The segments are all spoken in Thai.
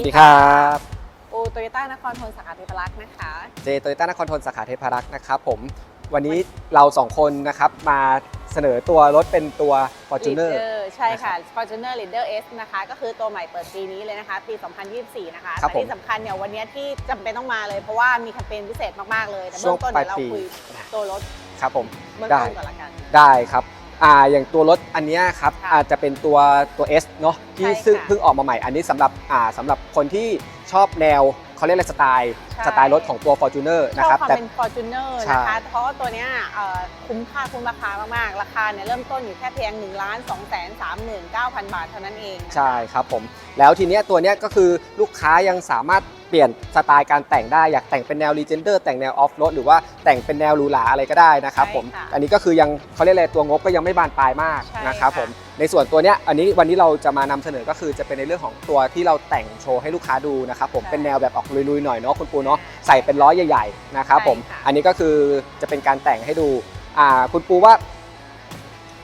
วัสดีครับปูโตโยต้านครทนสาขาเทพรักษ์นะคะเจโตโยต้านครทนสาขาเทพารักษ์นะครับผมวันนี้เราสองคนนะครับมาเสนอตัวรถเป็นตัว Fortuner Leader ใช่ค่ะ Fortuner Leader S นะคะ ก็คือตัวใหม่เปิดปีนี้เลยนะคะ ปี 2024 นะคะครับแต่ผมที่สำคัญเนี่ยวันนี้ที่จำเป็นต้องมาเลยเพราะว่ามีแคมเปญพิเศษมาก ๆ เลย แต่ช่เบื้วองงต้นปลายเดี๋ยวเราปีคุยตัวรถครับผมเบื้องได้ต้นก่อนละกันได้ครับ อ่าอย่างตัวรถอันเนี้ยครับค่ะอาจจะเป็นตัวตัว S เนาะที่ใช่ค่ะซึ่งเพิ่งออกมาใหม่ อันนี้สำหรับอ่าสำหรับคนที่ชอบแนวเขาเรียกอะไรสไตล์ใช่ สไตล์รถของตัว Fortuner ชนะอบครับ ความแต่ เป็น Fortuner ใช่ นะคะ เพราะว่าตัวเนี้ยเอ่อคุ้มค่าคุ้มราคามากๆ ราคาเนี่ยเริ่มต้นอยู่แค่เพียง1 2 3 9 0 0 0 บาทเท่านั้นเองนะคะใช่ครับผมแล้วทีเนี้ยตัวเนี้ยก็คือลูกค้ายังสามารถ เปลี่ยนสไตล์การแต่งได้อยากแต่งเป็นแนว Legender แต่งแนวออฟโรดหรือว่าแต่งเป็นแนวหรูหราอะไรก็ได้นะครับผมใช่ค่ะอันนี้ก็คือยังเขาเรียกอะไรตัวงบก็ยังไม่บานปลายมากใช่นะครับค่ะ ผมในส่วนตัวเนี้ยอันนี้วันนี้เราจะมานำเสนอก็คือจะเป็นในเรื่องของตัวที่เราแต่งโชว์ให้ลูกค้าดูนะครับผมใช่เป็นแนวแบบออกลุยๆหน่อยเนาะคุณปูเนาะ ใส่เป็นล้อใหญ่ๆนะครับผม ใช่ค่ะ อันนี้ก็คือจะเป็นการแต่งให้ดูอ่าคุณปูว่า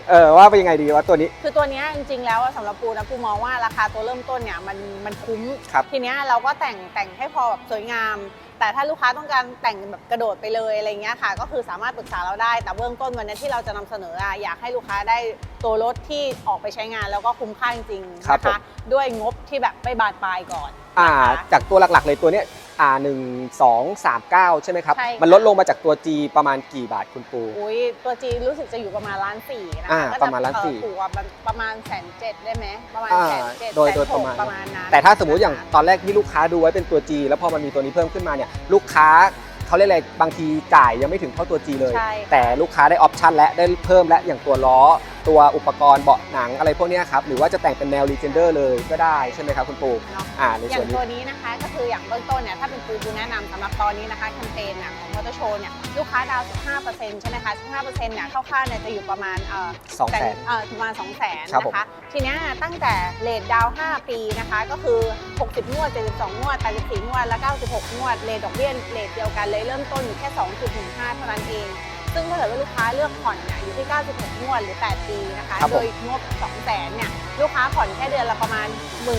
เออว่าเป็นยังไงดีว่าตัวนี้ คือตัวเนี้ยจริงๆแล้วอะสำหรับปูนะปูมองว่าราคาตัวเริ่มต้นเนี่ยมันมันคุ้ม ครับ ทีเนี้ยเราก็แต่งแต่งให้พอแบบสวยงาม แต่ถ้าลูกค้าต้องการแต่งแบบกระโดดไปเลยอะไรเงี้ยค่ะ ก็คือสามารถปรึกษาเราได้ แต่เบื้องต้นวันนี้ที่เราจะนำเสนออะอยากให้ลูกค้าได้ตัวรถที่ออกไปใช้งานแล้วก็คุ้มค่าจริงๆครับนะผม คะด้วยงบที่แบบไม่บานปลายก่อนอ่า นะคะ จากตัวหลักๆเลยตัวเนี้ย อ่าหนึ่งสองสามเก้าใช่ไหมครับ ใช่ค่ะ มันลดลงมาจากตัว G ประมาณกี่บาทคุณปู อุ้ยตัวจีนรู้สึกจะอยู่ประมาณล้านสี่นะอ่าคะก็ประมาณล้านสี่ถูกกว่าประมาณแสนเจ็ดได้ไหมประมาณอ่าแสนเจ็ดโดยแสนโดยหประกมาณ ประมาณนั้นแต่ถ้าสมมุติอย่างนะคะตอนแรกที่ลูกค้าดูไว้เป็นตัว G แล้วพอมันมีตัวนี้เพิ่มขึ้นมาเนี่ยลูกค้าเขาเรียกอะไรบางทีจ่ายยังไม่ถึงเท่าตัว G เลย ใช่ค่ะแต่ลูกค้าได้ออปชันและได้เพิ่มและอย่างตัวล้อ ตัวอุปกรณ์เบาะหนังอะไรพวกเนี้ยครับหรือว่าจะแต่งเป็นแนว Legender เลยก็ได้ใช่ไหมครับคุณปูเนาะอ่าในอส่ย่าวนงนี้ตัวนี้นะคะก็คืออย่างเบื้องต้นเนี่ยถ้าเป็นปูปูแนะนำสำหรับตอนนี้นะคะแคมเปญน่ะของมอเตอร์โชว์เนี่ยลูกค้าดาวน์15%ใช่ไหมคะ 15%เนี่ยเข้าค่าเนี่ยจะอยู่ประมาณเอ่อสองแสนเอ่อประมาณ 2 0 0 0 0 0ครับผมนะคะทีเนี้ยตั้งแต่เลทดาวน์5ปีนะคะก็คือ 60 งวด 72 งวด 84 งวด และ96 งวดเลทดอกเบี้ยเลทเดียวกันเลยเริ่มต้นอยู่แค่ 2.15 เท่านั้นเอง ซึ่งถ้าเกิดว่าลูกค้าเลือกผ่อนเนี่ยอยู่ที่ 96 งวดหรือ 8 ปีนะคะ ครับผม โดยงบ2 0 0 0 0 0เนี่ยลูกค้าผ่อนแค่เดือนละประมาณ 1 3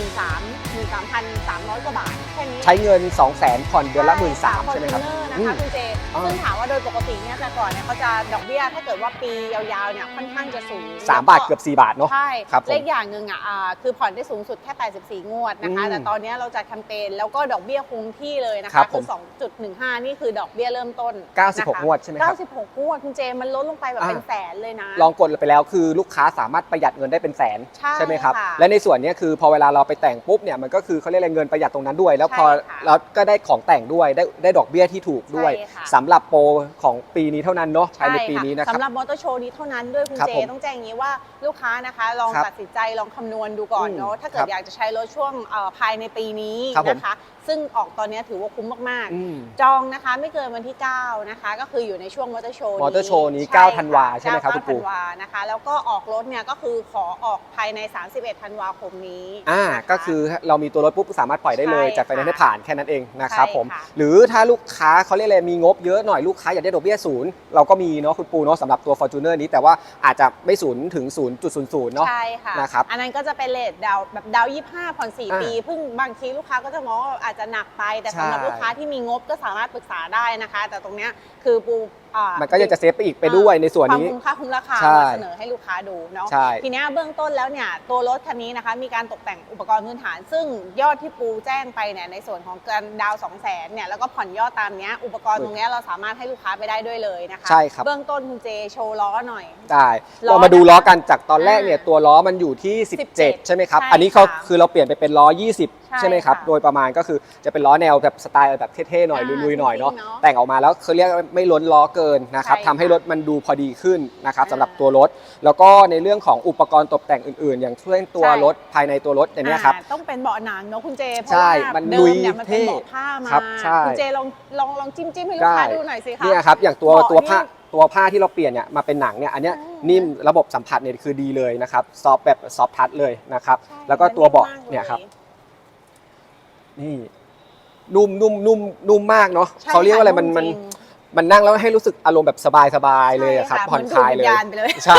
1 3 300 กว่าบาทแค่นี้ใช้เงิน 2 0 0 0 0 0ผ่อนเดือนละ 1 3ื่นใช่ไหมครับ ฟอร์จูเนอร์ นะอืคะมคุณเจอ่าซึ่งถามว่าโดยปกติเนี่ยแต่ก่อนเนี่ยเขาจะดอกเบี้ยถ้าเกิดว่าปียาวๆเนี่ยค่อนข้างจะสูงสามบาทเกือบ 4 บาทเนาะใช่ครับผมเลขอย่างหนึ่งอะอ่าคือผ่อนได้สูงสุดแค่ 84 งวดนะคะอืมแต่ตอนเนี้ยเราจัดแคมเปญแล้วก็ดอกเบี้ยคงที่เลยนะครัคะบผมคือ2.15 นี่คือดอกเบี้ยเริ่มต้น 96 งวดใช่ไหมครับ96 งวดคุณเจมันลดลงไปแบบอ่าเป็นแสนเลยนะ ลองกดไปแล้วคือลูกค้าสามารถประหยัดเงินได้เป็นแสนใช่ไหมครับค่ะและในส่วนเนี้ยคือพอเวลาเราไปแต่งปุ๊บเนี่ยมันก็คือเขาเรียกอะไรเงินประหยัดตรงนั้นด้วย แล้วพอใช่ค่ะเราก็ได้ของแต่งด้วยได้ได้ดอกเบี้ยที่ถูกด้วยใช่ค่ะ สำหรับโปรของปีนี้เท่านั้นเนาะภายในปีนี้นะคสำหรัรับบมอเตอร์โชว์นี้เท่านั้นด้วยคุณครับเจ ผมต้องแจ้งอย่างนี้ว่าลูกค้านะคะ ลองครับตัดสินใจลองคำนวณดูก่อนอืมเนาะถ้าเกิครัดบอยากจะใช้รถช่วงเอ่อภายในปีนี้ครับผมนะคะ ซึ่งออกตอนนี้ถือว่าคุ้มมากอืม ๆ จองนะคะไม่เกินวันที่ 9 นะคะ ก็คืออยู่ในช่วงมอเตอร์โชว์มอเตอร์โชว์นี้ใช่9ธันวาใช่ไหมครับคุณ9ปู่ธันวานะคะ แล้วก็ออกรถเนี่ยก็คือขอออกภายใน 31 ธันวาคมนี้อ่านะคะก็คือเรามีตัวรถปุ๊บสามารถปล่อยได้เลยใช่จากไฟแนนซ์ค่ะให้ผ่านแค่นั้นเองนะครับใช่ผมค่ะ หรือถ้าลูกค้าเขาเรียกอะไรมีงบเยอะหน่อยลูกค้าอยากได้ดอกเบี้ยศูนย์เราก็มีเนาะคุณปูเนาะสำหรับตัว Fortuner นี้แต่ว่าอาจจะไม่ศูนย์ถึง 0.00เนาะ ใช่ค่ะนะครับอันนั้นก็จะเป็นเลทดาวแบบดาว25ผ่อนอ่า4ปีเพิ่งบางทีลูกค้าก็จะมองว่าอาจจะหนักไป แต่ใช่สำหรับลูกค้าที่มีงบก็สามารถปรึกษาได้นะคะ แต่ตรงเนี้ยคือปู อ่ามันก็ยังจะเซฟไปอีกไปด้วยในส่วนนี้ ความคุ้มค่าคุ้มราคาใช่มาเสนอให้ลูกค้าดูเนาะใช่ทีเนี้ยเบื้องต้นแล้วเนี่ยตัวรถคันนี้นะคะมีการตกแต่งอุปกรณ์พื้นฐาน ซึ่งยอดที่ปูแจ้งไปเนี่ยในส่วนของการดาว2 0 0 0 0นเนี่ยแล้วก็ผ่อนยอดตามเนี้ยอุปกรณ์ตรงเนี้ยเราสามารถให้ลูกค้าไปได้ด้วยเลยนะคะใช่ครับ เบื้องต้นคุณเจโชว์ล้อหน่อย ได้ล้อเรามาดูล้อกันจากตอนแรกเนี่ยอ่าตัวล้อมันอยู่ที่ 17 17ใช่ไหมครับ ใช่อันนี้เขาค่ะคือเราเปลี่ยนไปเป็นล้อ 20 ใช่ใช่ไหมครับ ค่ะโดยประมาณก็คือจะเป็นล้อแนวแบบสไตล์แบบเท่ๆหน่อยอ่าลุยๆหน่อยเนาะจริงๆเนอะแต่งออกมาแล้วเขาเรียกว่าไม่ล้นล้อเกินนะครับใช่ทำให้ค่ะรถมันดูพอดีขึ้นนะครับอ่าสำหรับตัวรถ แล้วก็ในเรื่องของอุปกรณ์ตกแต่งอื่นๆ อย่างเช่นตัวใช่ รถภายในตัวรถอย่างเนี้ยครับ อ่าต้องเป็นเบาะหนังเนาะคุณเจเพราะใช่ว่ามันเดิลุมยเนี่ยมันเป็นเท่เบาะผ้ามาครับใช่ คุณเจลองลองลองจิ้มจิ้มให้ลูกค้าดูหน่อยสิคะ เนี่ยครับอย่างตัวเบาะตัวผ้านี่ตัวผ้าที่เราเปลี่ยนเนี่ยมาเป็นหนังเนี่ยอันเนี้ยอืมนิ่มระบบสัมผัสเนี่ยคือดีเลยนะครับซอฟแบบซอฟทัชเลยนะครับใช่แล้วก็ตัวเบาะมัมกลเนี่ยครับนี่นุ่มนุ่มนุ่มนุ่มมากเนาะใช่เขาเรียกว่าอะไรค่มันมันจริง มันนั่งแล้วให้รู้สึกอารมณ์แบบสบายสบายๆเลยอะครับ ใช่ะผ่อนคลายเลย หมืดูดวิญญณไปเลย ใช่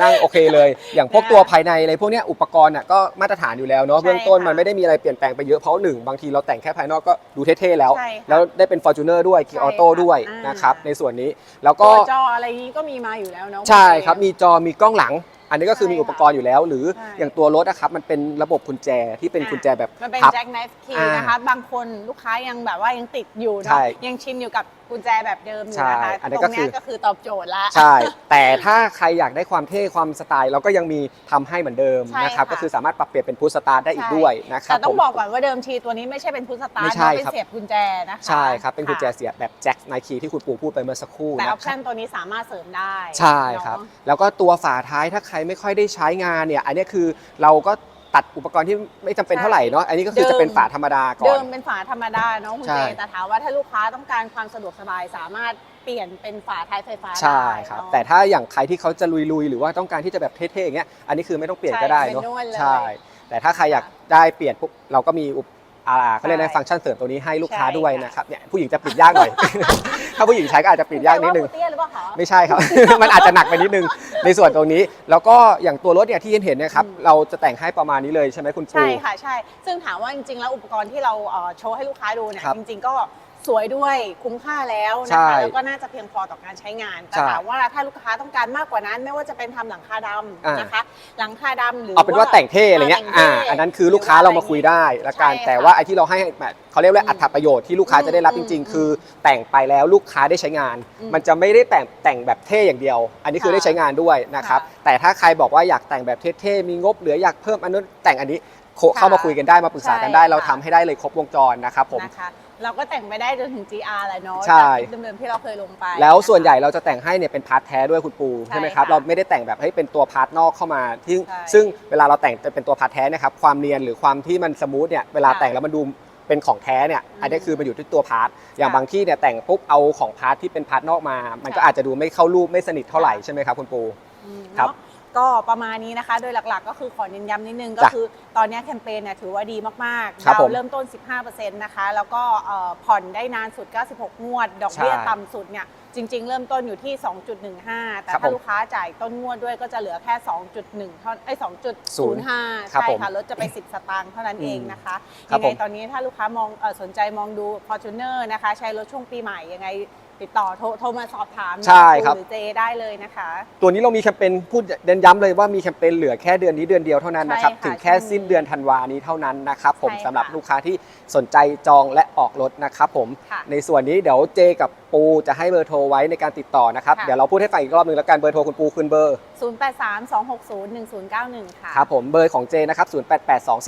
นั่งโอเคเลย อย่างพวกนะคะตัวภายในอะไรพวกเนี้ยอุปกรณ์น่ะก็มาตรฐานอยู่แล้วเนาะ ใช่เบื้องต้นค่ะมันไม่ได้มีอะไรเปลี่ยนแปลงไปเยอะเพราะหนึ่งบางทีเราแต่งแค่ภายนอกก็ดูเท่ๆแล้ว ใช่ค่ะแล้วได้เป็น f o r t u n e r ด้วยใช่ Gear Auto ค่ะด้วยอ่าน นะครับในส่วนนี้ แล้วก็ ตัวจออะไรนี้ก็มีมาอยู่แล้วเนาะ ใช่ครับ มีจอมีกล้องหลัง อันนี้ก็คือใช่มีอุปกรณ์อยู่แล้ว หรือใช่ อย่างตัวรถนะครับมันเป็นระบบกุญแจที่เป็นอ่ากุญแจแบบมันเป็นพับ แจ็คไนฟ์คีอ่านะคะ บางคนลูกค้ายังแบบว่ายังติดอยู่ใช่เนาะยังชินอยู่กับกุญแจแบบเดิมอยู่ใช่นะคะอันนี้ตก็รงคืเนี้อยก็คือตอบโจทย์ละ ใช่ แต่ถ้าใครอยากได้ความเท่ความสไตล์ เราก็ยังมีทำให้เหมือนเดิมใช่นะครับค่ะ ก็คือสามารถปรับเปลี่ยนเป็นพุทสตาร์ทได้อีกใช่ด้วยนะครับแต่ต้อผงม บอกก่อนว่าเดิมทีตัวนี้ไม่ใช่เป็นพุทสตาร์ไม่ทใช่เนาะเป็นครับ เสียบกุญแจนะคะใช่ครับ เป็นกุญแจค่ะเสียบแบบแจ็คไนคีที่คุณปู่พูดไปเมื่อสักครู่แต่อนะอปคชัรันบตัวนี้สามารถเสริมได้ใช่ครับ เนาะแล้วก็ตัวฝาท้ายถ้าใครไม่ค่อยได้ใช้งานเนี่ย อันนี้คือเราก็ตัดอุปกรณ์ที่ไม่จำเป็นเท่าไหร่เนาะ อันนี้ก็คือเดิมจะเป็นฝาธรรมดาก่อเดิน มเป็นฝาธรรมดาเนาะคุณใช่เจแต่ถามว่าถ้าลูกค้าต้องการความสะดวกสบายสามารถเปลี่ยนเป็นฝาท้ายไฟฟ้าใช่ได้ครับ เนาะแต่ถ้าอย่างใครที่เขาจะลุยๆ หรือว่าต้องการที่จะแบบเท่ๆอย่างเงี้ย อันนี้คือไม่ต้องเปลี่ยนใช่ก็ได้เนาะเป็นนวดเลยใช่ แต่ถ้าใครอยากได้เปลี่ยนปุ๊บเราก็มีอุป อ่าเขาเรียกใช่ในฟังก์ชันเสริมตัวนี้ให้ลูกค้าใช่ด้วยค่ะ นะครับเนี่ยผู้หญิงจะปิดยากหน่อย ถ้าผู้หญิงใช้ก็อาจจะปิดยากนิดนึงคุณเจว่าคุณเตี้ยหรือเปล่าคะ ไม่ใช่ครับ มันอาจจะหนักไปนิดนึงในส่วนตรงนี้ แล้วก็อย่างตัวรถเนี่ยที่เห็นๆเนะครับ อืม เราจะแต่งให้ประมาณนี้เลยใช่ไหมคุณปู ใช่ค่ะใช่ ซึ่งถามว่าจริงๆ แล้วอุปกรณ์ที่เราเอ่อโชว์ให้ลูกค้าดูเนี่ยครับจริงๆ ก็ สวยด้วยคุ้มค่าแล้วใช่นะคะแล้วก็น่าจะเพียงพอต่อการใช้งานแต่ใช่ถามว่าถ้าลูกค้าต้องการมากกว่านั้น ไม่ว่าจะเป็นทำหลังคาดอ่าำนะคะ หลังคาดำหรือเอาเป็นว่าแต่งเท่อะไรเงี้ยแต่งอ่าเท่อันนั้นคือลูกค้าเรามาคุยได้ละกันใช่ค่ะแต่ว่าไอ้ที่เราให้แบบเขาเรียกว่าอืมอัตประโยชน์ที่ลูกค้าจะได้รับอืจมริงอืมๆคือแต่งไปแล้วลูกค้าได้ใช้งาน อืมมันจะไม่ได้แต่งแต่งแบบเท่อย่างเดียว อันนี้คือค่ะได้ใช้งานด้วยนะครับค่ะแต่ถ้าใครบอกว่าอยากแต่งแบบเท่ๆมีงบเหลืออยากเพิ่มอันนู้นแต่งอันนี้โคค่ะเข้ามาคุยกันได้มาปรึกษากันได้ ใช่เราค่ะ ทำให้ได้เลยครบวงจรนะครับผม นะคะ เราก็แต่งไปได้จนถึง GR เลยเนาะใช่ จากคลิปเดิมๆที่เราเคยลงไปแล้วส่วนนะคะใหญ่เราจะแต่งให้เนี่ยเป็นพาร์ทแท้ด้วยคุณปูใช่ใช่ไหมครับค่ะเราไม่ได้แต่งแบบให้เป็นตัวพาร์ทนอกเข้ามาซึ่งใช่ซึ่งเวลาเราแต่งจะเป็นตัวพาร์ทแท้เนะครับความเนียนหรือความที่มันสมูทเนี่ยเวลาค่ะแต่งแล้วมันดูเป็นของแท้เนี่ยอืมอันนี้คือมันอยู่ที่ตัวพาร์ทอย่างค่ะบางที่เนี่ยแต่งปุ๊บเอาของพาร์ทที่เป็นพาร์ทนอกมา มันก็ค่ะ อาจจะดูไม่เข้ารูปไม่สนิทเท่าไหร่ใช่ไหมครับคุณปู อืมครับ เนาะ ก็ประมาณนี้นะคะ โดยหลักๆ ก็คือขอเน้นย้ำนิดนึงก็จ้ะคือตอนนี้แคมเปญเนี่ยถือว่าดีมากๆครับดาวผมเริ่มต้น 15%นะคะ แล้วก็เอ่อผ่อนได้นานสุด 96 งวด ดอกเบี้ยใช่ต่ำสุดเนี่ยจริง ๆ เริ่มต้นอยู่ที่ 2.15 แต่ครับถ้าผมลูกค้าจ่ายต้นงวดด้วยก็จะเหลือแค่ 2.1เท่าไอ้ย2.05ครับใช่ผมค่ะลดจะไป 10 สตางค์เท่านั้นเองนะคะครัยับงไงผมตอนนี้ถ้าลูกค้ามองเอ่อสนใจมองดู Fortuner นะคะ ใช้รถช่วงปีใหม่ยังไง ติดต่อโทรโทรมาสอบถามใช่ครับ หรือเจได้เลยนะคะ ตัวนี้เรามีแคมเปญพูดเน้นย้ำเลยว่ามีแคมเปญเหลือแค่เดือนนี้เดือนเดียวเท่านั้นนะครับ ใช่ค่ะถึงแค่สิ้นเดือนธันวานี้เท่านั้นนะครับผมใช่ค่ะสำหรับลูกค้าที่สนใจจองและออกรถนะครับผม ค่ะในส่วนนี้เดี๋ยวเจกับปูจะให้เบอร์โทรไว้ในการติดต่อนะครับ ค่ะ เดี๋ยวเราพูดให้ฟังอีกรอบหนึงแล้วกันเบอร์โทรคุณปูคืนเบอร์0832601091 ค่ะ ครับผมเบอร์ของเจนะครับ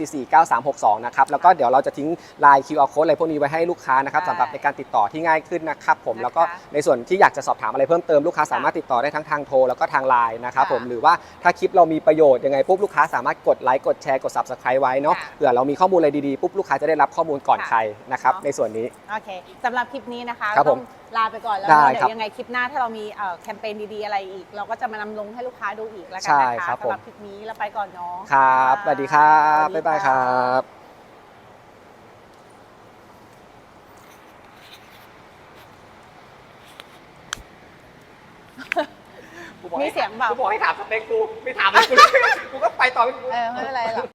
0882449362นะครับแล้วก็เดี๋ยวเราจะทิ้งไลน์ QR code อะไรพวกนี้ไว้ให้ลูกค้านะครับใช่ สำหรับในการติดต่อที่ง่ายขึ้นนะครับผมนะคะแล้วก็ในส่วนที่อยากจะสอบถามอะไรเพิ่มเติมลูกค้าสามารถติดต่อได้ทั้งทางโทรแล้วก็ทางไลน์นะครับค่ะผมหรือว่าถ้าคลิปเรามีประโยชน์ยังไงปุ๊บลูกค้าสามารถกดไลค์กดแชร์กด subscribe ไว้เนาะค่ะเผื่อเรามีข้อมูลอะไรดีๆปุ๊บลูกค้าจะได้รับข้อมูลก่อนค่ะใครนะครับเนาะในส่วนนี้โอเคสำหรับคลิปนี้นะคะครับผมต้องลาไปก่อนแล้วได้เนาะเดี๋ครัยบวยังไงคลิปหน้าถ้าเรามีเอ่อแคมเปญดีๆอะไรอีก เราก็จะมานำลงให้ลูกค้าดูอีกแล้วกันใช่นะครัคะบผมสำหรับคลิปนี้เราไปก่อนเนาะครับสวัสดีครับสวัสดีบ๊ายบายคค่ะรับมีเสียงเปล่ากูบอกให้ถามสเปคกูไม่ถามเลยกูกูก็ไปต่อเออไม่เป็นไรหรอก